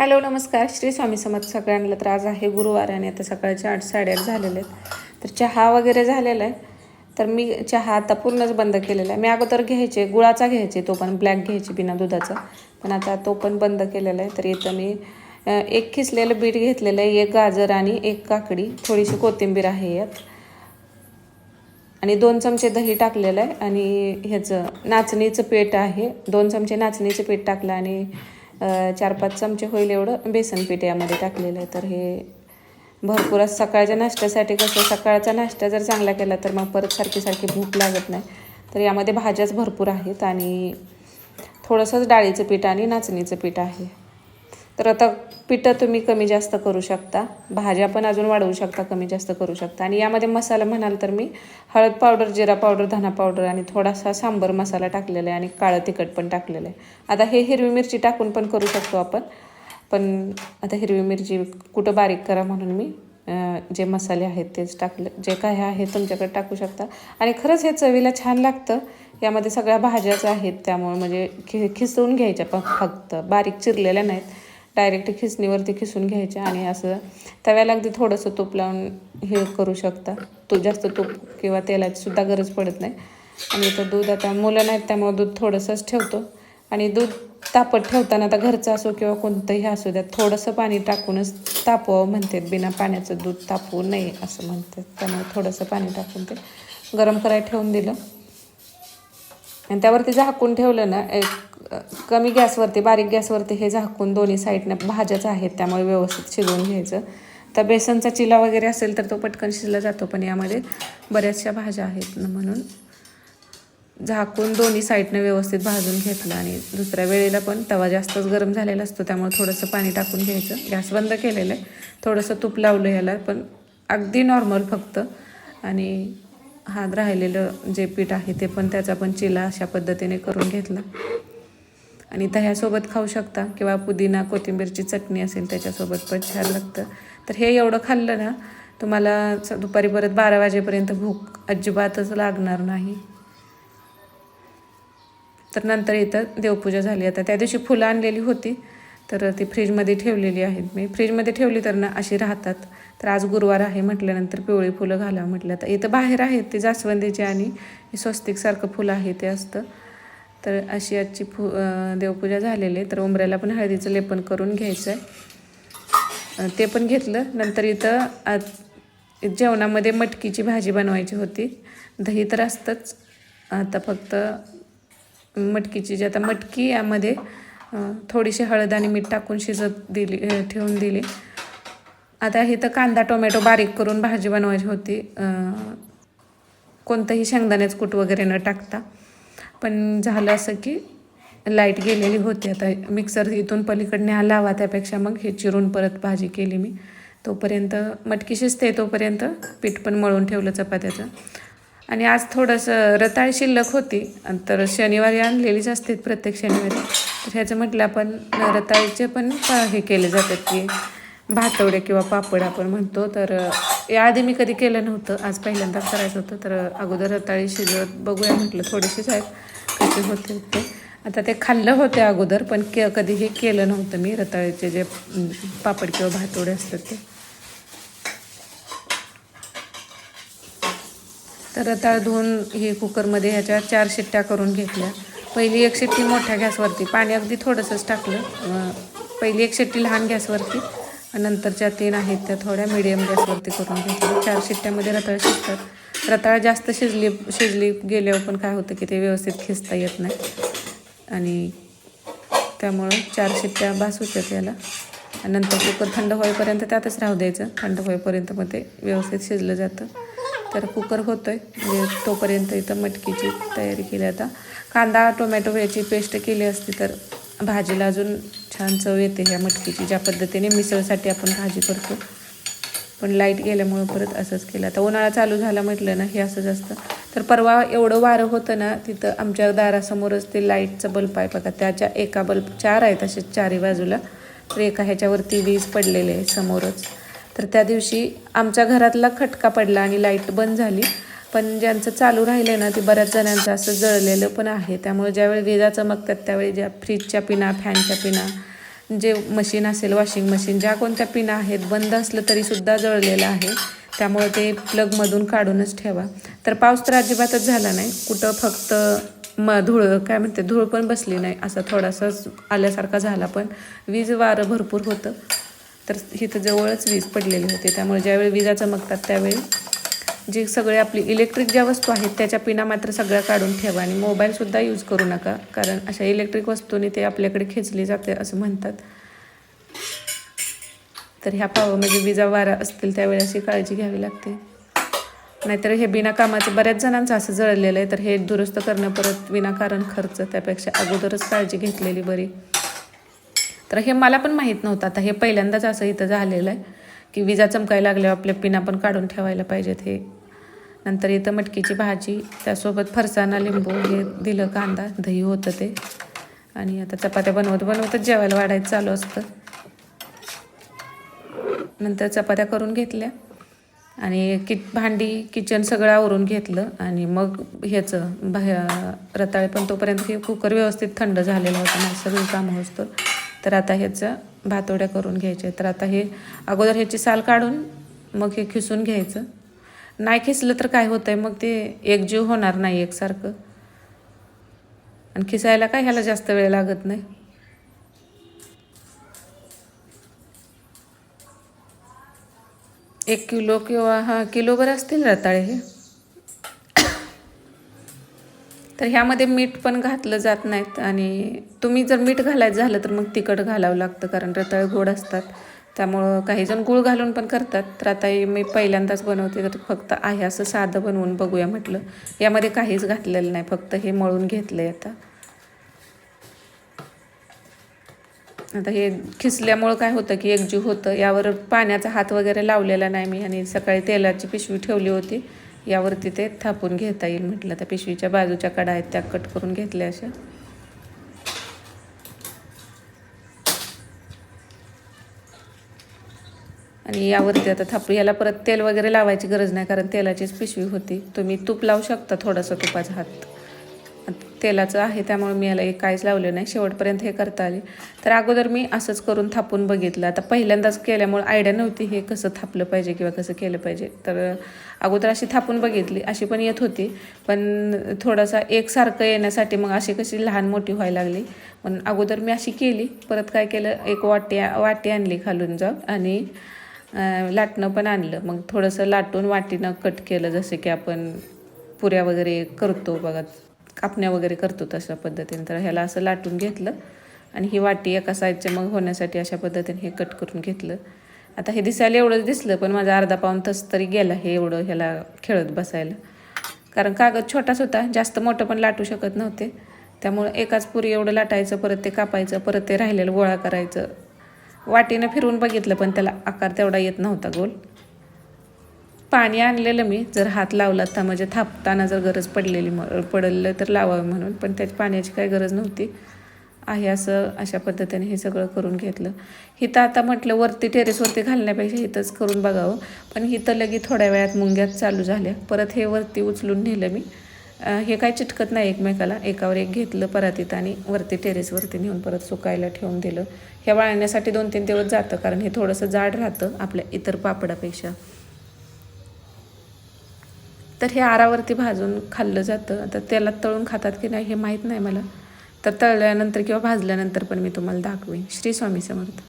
Hello नमस्कार. श्री स्वामी समर्थ सगळ्यांना तर आज आहे गुरुवार आणि आता सकाळचे आठ साडेआठ झालेले आहेत. तर चहा वगैरे झालेला आहे. तर मी चहा आता पूर्णच बंद केलेला आहे. मी अगोदर घ्यायचे गुळाचा घ्यायचे तो पण ब्लॅक घ्यायचे बिना दुधाचा. पण आता तो पण बंद केलेला आहे. तर इथं मी एक खिसलेलं बीट घेतलेलं आहे एक गाजर आणि एक काकडी. थोडीशी कोथिंबीर आहे यात. आणि दोन चमचे दही टाकलेलं आहे. आणि ह्याचं नाचणीचं पीठ आहे. दोन चमचे नाचणीचं पीठ टाकलं आणि चार पाच चमचे होईल एवढं. बेसन पीठ यामध्ये टाकलेलं आहे. तर हे भरपूर असं सकाळच्या नाश्त्यासाठी कसं सकाळचा नाश्ता जर चांगला केला तर मग परत सारखी सारखी भूक लागत नाही. तर यामध्ये भाज्याच भरपूर आहेत आणि थोडंसंच डाळीचं पीठ आणि नाचणीचं पीठ आहे. तर आता पिठं तुम्ही कमी जास्त करू शकता. भाज्या पण अजून वाढवू शकता कमी जास्त करू शकता. आणि यामध्ये मसाला म्हणाल तर मी हळद पावडर जिरा पावडर धना पावडर आणि थोडासा सांबर मसाला टाकलेला आहे आणि काळं तिखट पण टाकलेलं आहे. आता हे हिरवी मिरची टाकून पण करू शकतो आपण. पण आता हिरवी मिरची कुठं बारीक करा म्हणून मी जे मसाले आहेत तेच टाकले जे काही आहे तुमच्याकडे टाकू शकता. आणि खरंच हे चवीला छान लागतं. यामध्ये सगळ्या भाज्याच आहेत त्यामुळे म्हणजे खि खिसवून घ्यायच्या पण फक्त. बारीक चिरलेल्या नाहीत. डायरेक्ट खिसणीवरती खिसून घ्यायच्या आणि असं तव्याला अगदी थोडंसं तूप लावून हे करू शकता. तो जास्त तूप किंवा तेलाची सुद्धा गरज पडत नाही. आणि इथं दूध आता मुलं नाहीत त्यामुळे दूध थोडंसंच ठेवतो. आणि दूध तापत ठेवताना आता घरचं असो किंवा कोणतंही असू द्या थोडंसं पाणी टाकूनच तापवावं म्हणतात. बिना पाण्याचं दूध तापवू नये असं म्हणतात. त्यामुळे थोडंसं पाणी टाकून ते गरम करायला ठेवून दिलं. आणि त्यावरती झाकून ठेवलं ना एक कमी गॅसवरती बारीक गॅसवरती हे झाकून दोन्ही साईडनं भाज्याच आहेत त्यामुळे व्यवस्थित शिजवून घ्यायचं. तर बेसनचा चिला वगैरे असेल तर तो पटकन शिजला जातो पण यामध्ये बऱ्याचशा भाज्या आहेत ना म्हणून. झाकून दोन्ही साईडनं व्यवस्थित भाजून घेतलं आणि दुसऱ्या वेळेला पण तवा जास्तच गरम झालेला असतो त्यामुळे थोडंसं पाणी टाकून घ्यायचं. गॅस बंद केलेलं आहे. थोडंसं तूप लावलं याला पण अगदी नॉर्मल फक्त. आणि हात राहिलेलं जे पीठ आहे ते पण त्याचा पण चिला अशा पद्धतीने करून घेतला. आणि दह्यासोबत खाऊ शकता किंवा पुदिना कोथिंबीरची चटणी असेल त्याच्यासोबत पण छान लागतं. तर हे एवढं खाल्लं ना तुम्हाला स- दुपारी परत बारा वाजेपर्यंत भूक अजिबातच लागणार नाही. तर नंतर इथं देवपूजा झाली. आता त्या दिवशी फुलं आणलेली होती तर ती फ्रीजमध्ये ठेवलेली आहेत मी. फ्रीजमध्ये ठेवली तर ना अशी राहतात. तर आज गुरुवार आहे म्हटल्यानंतर पिवळी फुलं घाला म्हटलं. तर इथं बाहेर आहेत ती जास्वंदीची आणि स्वस्तिकसारखं फुलं आहे ते असतं. तर अशी आजची फु देवपूजा झालेली आहे. तर उंबऱ्याला पण हळदीचं लेपन करून घ्यायचं आहे ते पण घेतलं. नंतर इथं आत जेवणामध्ये मटकीची भाजी बनवायची होती. दही तर असतंच. आता फक्त मटकीची जी आता मटकी यामध्ये थोडीशी हळद आणि मीठ टाकून शिजत दिली ठेवून दिली. आता इथं कांदा टोमॅटो बारीक करून भाजी बनवायची होती. कोणतंही शेंगदाण्याचं कूट वगैरे न टाकता. पण झालं असं की लाइट गेलेली होती. आता मिक्सर इथून पलीकडने हा लावा त्यापेक्षा मग हे चिरून परत भाजी केली मी. तोपर्यंत मटकी शिजते तोपर्यंत पीठ पण मळून ठेवलं चपात्याचं. आणि आज थोडंसं रताळी शिल्लक होती. तर शनिवारी आणलेलीच असते प्रत्येक शनिवारी. तर ह्याचं म्हटलं आपण रताळीचे पण हे केले जातात की भातवडे किंवा पापड आपण म्हणतो. तर याआधी मी कधी केलं नव्हतं. आज पहिल्यांदा करायचं होतं तर अगोदर रताळी शिजवत बघूया म्हटलं थोडेसेच आहेत कसे होते ते. आता ते खाल्लं होते अगोदर पण के कधीही केलं नव्हतं मी रताळीचे जे पापड किंवा भातोडे असतात ते. तर रताळ धुवून हे कुकरमध्ये ह्याच्या चार शिट्ट्या करून घेतल्या. पहिली एक शिट्टी मोठ्या गॅसवरती पाणी अगदी थोडंसंच टाकलं. पहिली एक शिट्टी लहान गॅसवरती. नंतरच्या तीन आहेत त्या थोड्या मिडियम गॅसवरती करून घेतल्या. चार शिट्ट्यामध्ये रताळ शिजतात. रताळ जास्त शिजली शिजली गेल्यावर पण काय होतं की ते व्यवस्थित खिचता येत नाही. आणि त्यामुळं चार शिट्ट्या भास होत्यात याला. आणि नंतर कुकर थंड होईपर्यंत त्यातच राहू द्यायचं. थंड होईपर्यंत मग ते व्यवस्थित शिजलं जातं. तर कुकर होतोय. म्हणजे तोपर्यंत इथं मटकीची तयारी केली. आता कांदा टोमॅटो याची पेस्ट केली असती तर भाजीला अजून छान चव येते ह्या मटकीची ज्या पद्धतीने मिसळसाठी आपण भाजी करतो. पण लाइट गेल्यामुळं परत असंच केलं. आता उन्हाळा चालू झाला म्हटलं ना हे असंच असतं तर परवा एवढं वारं होतं ना तिथं आमच्या दारासमोरच ते लाईटचं बल्ब आहे बघा. त्याच्या एका बल्ब चार आहेत असे चारी बाजूला. तर एका ह्याच्यावरती वीज पडलेली आहे समोरच. तर त्या दिवशी आमच्या घरातला खटका पडला आणि लाइट बंद झाली. पण ज्यांचं चालू राहिलं ना ते बऱ्याच जणांचं असं जळलेलं पण आहे. त्यामुळे ज्यावेळी विजा चमकतात त्यावेळी ज्या फ्रीजच्या पिना फॅनच्या पिना जे मशीन असेल वॉशिंग मशीन ज्या कोणत्या पिना आहेत बंद असलं तरीसुद्धा जळलेलं आहे. त्यामुळे ते प्लगमधून काढूनच ठेवा. तर पाऊस तर अजिबातच झाला नाही. कुठं फक्त म धूळ काय म्हणते धूळ पण बसली नाही. असा थोडासाच आल्यासारखा झाला पण वीज वारं भरपूर होतं. तर इथं जवळच वीज पडलेली होती. त्यामुळे ज्यावेळी विजा चमकतात त्यावेळी जी सगळे आपली इलेक्ट्रिक ज्या वस्तू आहेत त्याच्या पिना मात्र सगळ्या काढून ठेवा आणि मोबाईलसुद्धा यूज करू नका. कारण अशा इलेक्ट्रिक वस्तूंनी ते आपल्याकडे खेचली जाते असं म्हणतात. तर ह्या पाव म्हणजे विजा वारा असतील त्यावेळी अशी काळजी घ्यावी लागते. नाहीतर हे बिनाकामाचं बऱ्याच जणांचं असं जळलेलं आहे. तर हे दुरुस्त करणं परत विनाकारण खर्च त्यापेक्षा अगोदरच काळजी घेतलेली बरी. तर हे मला पण माहीत नव्हतं. आता हे पहिल्यांदाच असं इथं झालेलं आहे. की विजा चमकायला लागल्यावर आपल्या पिना पण काढून ठेवायला पाहिजेत हे नंतर इथं मटकीची भाजी त्यासोबत फरसाणा लिंबू हे दिलं कांदा दही होतं ते. आणि आता चपात्या बनवत बनवतच जेवायला वाढायचं चालू असतं. नंतर चपात्या करून घेतल्या. आणि कि भांडी किचन सगळं आवरून घेतलं. आणि मग ह्याचं बाह्या रताळे पण तोपर्यंत हे कुकर व्यवस्थित थंड झालेलं होतं. माझं सगळी कामं असतं तर आता ह्याचं भातोड्या करून घ्यायच्या तर आता हे अगोदर ह्याची साल काढून मग हे खिसून घ्यायचं. नाही खिसलं तर काय होतंय? मग ते एकजीव होणार नाही एकसारखं. आणि खिसायला काय ह्याला जास्त वेळ लागत नाही? एक किलो किंवा हां किलोभर असतील रताळे हे? तर ह्यामध्ये मीठ पण घातलं जात नाहीत आणि तुम्ही जर मीठ घालायचं झालं तर मग तिखट घालावं लागतं कारण रताळे गोड असतात. त्यामुळं काही जण गूळ घालून पण करतात. तर आता हे मी पहिल्यांदाच बनवते तर फक्त आहे असं साधं बनवून बघूया म्हटलं. यामध्ये काहीच घातलेलं नाही फक्त हे मळून घेतलं आहे आता. आता हे खिसल्यामुळं काय होतं की एकजीव होतं. यावर पाण्याचा हात वगैरे लावलेला नाही मी आणि सकाळी तेलाची पिशवी ठेवली होती. यावरती ते थापून घेता येईल म्हटलं. त्या पिशवीच्या बाजूच्या कडा आहेत त्या कट करून घेतल्या अशा. आणि यावरती आता थापू याला परत तेल वगैरे लावायची गरज नाही कारण तेलाचीच पिशवी होती. तुम्ही तूप लावू शकता थोडासा तुपाचा हात. तेलाचं आहे त्यामुळे मी याला एक काहीच लावलं नाही. शेवटपर्यंत हे करता आले. तर अगोदर मी असंच करून थापून बघितलं. आता पहिल्यांदाच केल्यामुळे आयडिया नव्हती हे कसं थापलं पाहिजे किंवा कसं केलं पाहिजे. तर अगोदर अशी थापून बघितली. अशी पण येत होती. पण थोडासा एकसारखं येण्यासाठी मग अशी कशी लहान मोठी व्हायला लागली. पण अगोदर मी अशी केली. परत काय केलं? एक वाटी वाटी आणली खालून जाऊ आणि लाटणं पण आणलं. मग थोडंसं लाटून वाटीनं कट केलं. जसं की आपण पुऱ्या वगैरे करतो बघा. कापण्या वगैरे करतो तशा पद्धतीने. तर ह्याला असं लाटून घेतलं आणि ही वाटी एका साईजच्या मग होण्यासाठी अशा पद्धतीने हे कट करून घेतलं. आता हे दिसायला एवढंच दिसलं पण माझा अर्धा पाऊन तस तरी गेला हे एवढं ह्याला खेळत बसायला. कारण कागद छोटाच होता जास्त मोठं पण लाटू शकत नव्हते. त्यामुळं एकाच पुरी एवढं लाटायचं परत ते कापायचं परत ते राहिलेलं गोळा करायचं. वाटीनं फिरून बघितलं पण त्याला आकार तेवढा येत नव्हता गोल. पाणी आणलेलं मी जर हात लावला तर म्हणजे थापताना जर गरज पडलेली पडलं तर लावावं म्हणून पण त्याची पाण्याची काही गरज नव्हती. आहे असं अशा पद्धतीने हे सगळं करून घेतलं. हिथं आता म्हटलं वरती टेरेसवरती घालण्यापेक्षा हिथंच करून बघावं. पण हिथं लगी थोड्या वेळात मुंग्यात चालू झाल्या. परत हे वरती उचलून नेलं मी. हे काय चिटकत नाही एकमेकाला. एकावर एक घेतलं परातीत आणि वरती टेरेसवरती नेऊन परत सुकायला ठेवून दिलं. ह्या वाळण्यासाठी दोन तीन दिवस जातं कारण हे थोडंसं जाड राहतं आपल्या इतर पापडापेक्षा. तर हे आरावरती भाजून खाल्लं जातं. तर त्याला तळून खातात की नाही हे माहीत नाही मला. तर तळल्यानंतर किंवा भाजल्यानंतर पण मी तुम्हाला दाखवेन. श्री स्वामी समर्थ.